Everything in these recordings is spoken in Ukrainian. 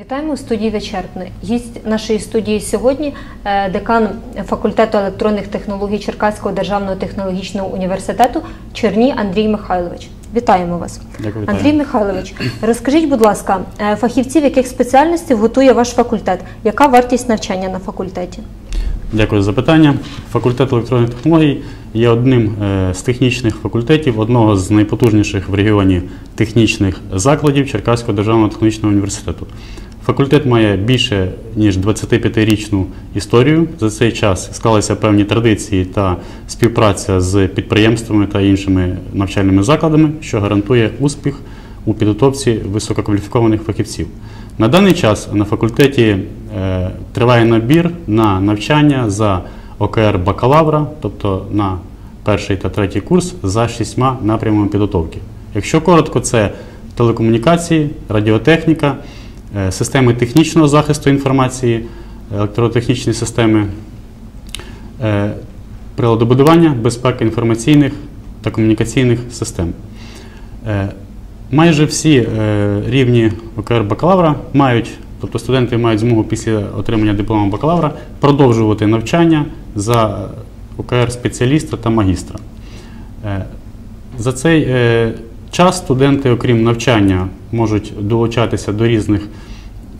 Вітаємо у студії Вечерпне. Гість нашої студії сьогодні е, декан факультету електронних технологій Черкаського державного технологічного університету Черній Андрій Михайлович. Вітаємо вас. Дякую, вітаю. Андрій Михайлович, розкажіть, будь ласка, е, фахівців яких спеціальностей готує ваш факультет? Яка вартість навчання на факультеті? Дякую за запитання. Факультет електронних технологій є одним е, з технічних факультетів одного з найпотужніших в регіоні технічних закладів Черкаського державного технологічного університету. Факультет має більше ніж 25-річну історію. За цей час склалися певні традиції та співпраця з підприємствами та іншими навчальними закладами, що гарантує успіх у підготовці висококваліфікованих фахівців. На даний час на факультеті е, триває набір на навчання за ОКР бакалавра, тобто на перший та третій курс за шістьма напрямами підготовки. Якщо коротко, це телекомунікації, радіотехніка, системи технічного захисту інформації, електротехнічні системи, е, приладобудування, безпека інформаційних та комунікаційних систем. Е, Майже всі е, рівні ОКР бакалавра мають, тобто студенти мають змогу після отримання диплому бакалавра продовжувати навчання за ОКР спеціаліста та магістра. Е, За цей е, час студенти, окрім навчання, можуть долучатися до різних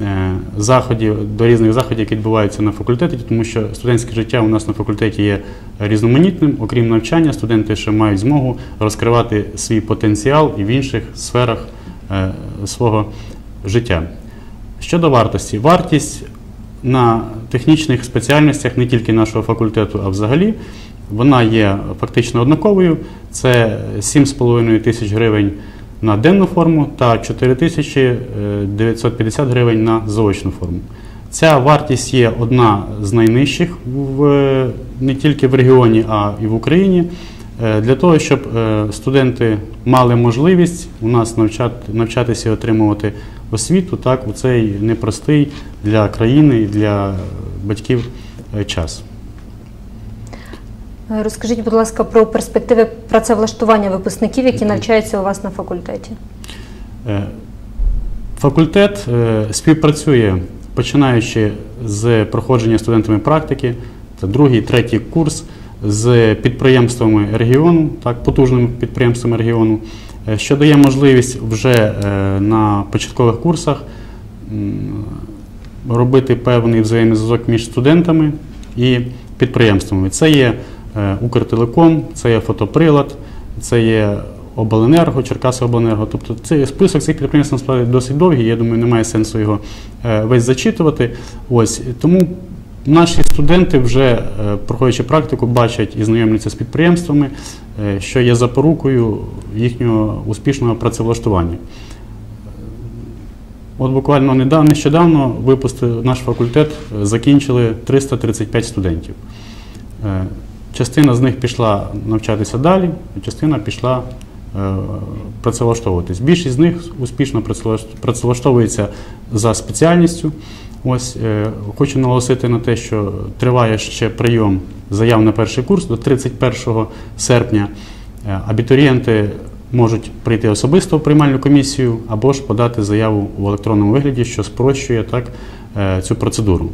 е, заходів, до різних заходів, які відбуваються на факультеті, тому що студентське життя у нас на факультеті є різноманітним. Окрім навчання, студенти ще мають змогу розкривати свій потенціал і в інших сферах е, свого життя. Щодо вартості, вартість на технічних спеціальностях не тільки нашого факультету, а взагалі, вона є фактично однаковою. Це 7,5 тисяч гривень на денну форму та 4950 гривень на заочну форму. Ця вартість є одна з найнижчих в, не тільки в регіоні, а і в Україні. Е, Для того, щоб е, студенти мали можливість у нас навчати, навчатися і отримувати освіту так, у цей непростий для країни і для батьків е, час. Розкажіть, будь ласка, про перспективи працевлаштування випускників, які навчаються у вас на факультеті. Е, Факультет е, співпрацює, починаючи з проходження студентами практики, це другий, третій курс з підприємствами регіону, так, потужними підприємствами регіону, е, що дає можливість вже на початкових курсах робити певний взаємозв'язок між студентами і підприємствами. Це є Укртелеком, це є фотоприлад, це є Обленерго, Черкасиобленерго. Тобто цей список цих підприємств насправді досить довгий. Я думаю, немає сенсу його е, весь зачитувати. Ось тому наші студенти, вже е, проходячи практику, бачать і знайомляться з підприємствами, е, що є запорукою їхнього успішного працевлаштування. От буквально недавно, нещодавно випустив наш факультет, е, закінчили 335 студентів. Частина з них пішла навчатися далі, а частина пішла е, працевлаштовуватись. Більшість з них успішно працевлаштовується за спеціальністю. Ось е, хочу наголосити на те, що триває ще прийом заяв на перший курс до 31 серпня. Е, Абітурієнти можуть прийти особисто в приймальну комісію або ж подати заяву в електронному вигляді, що спрощує так е, цю процедуру.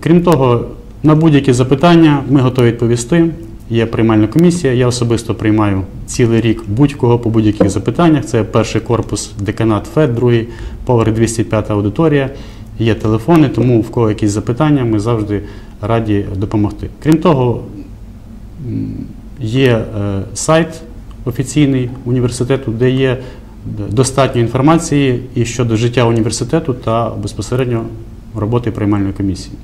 Крім того, на будь-які запитання ми готові відповісти. Є приймальна комісія. Я особисто приймаю цілий рік будь-кого по будь-яких запитаннях. Це перший корпус деканат ФЕД, другий поверх 205 аудиторія. Є телефони, тому в кого якісь запитання, ми завжди раді допомогти. Крім того, є е, сайт офіційний університету, де є достатньо інформації і щодо життя університету та безпосередньо роботи приймальної комісії.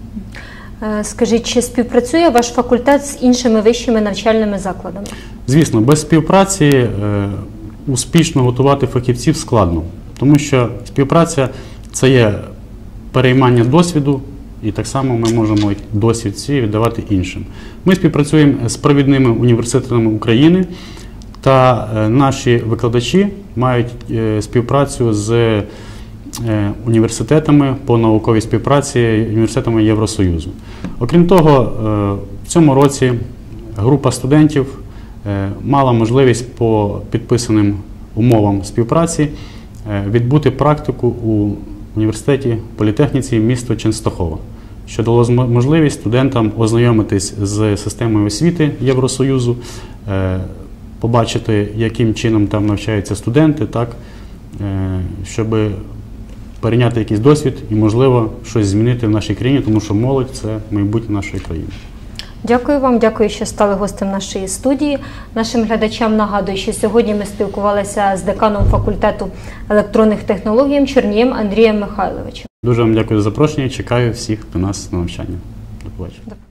Е, Скажіть, чи співпрацює ваш факультет з іншими вищими навчальними закладами? Звісно, без співпраці е, успішно готувати фахівців складно, тому що співпраця це є переймання досвіду, і так само ми можемо досвід свій віддавати іншим. Ми співпрацюємо з провідними університетами України, та е, наші викладачі мають співпрацю з університетами по науковій співпраці, університетами Євросоюзу. Окрім того, е, в цьому році група студентів е, мала можливість по підписаним умовам співпраці е, відбути практику у університеті політехніці місто Ченстохова, що дало можливість студентам ознайомитись з системою освіти Євросоюзу, е, побачити, яким чином там навчаються студенти, так, е, щоб перейняти якийсь досвід і, можливо, щось змінити в нашій країні, тому що молодь це майбутнє нашої країни. Дякую вам, дякую, що стали гостем нашої студії. Нашим глядачам нагадую, що сьогодні ми спілкувалися з деканом факультету електронних технологій Чернієм Андрієм Михайловичем. Дуже вам дякую за запрошення. Чекаю всіх до нас на навчання. До побачення.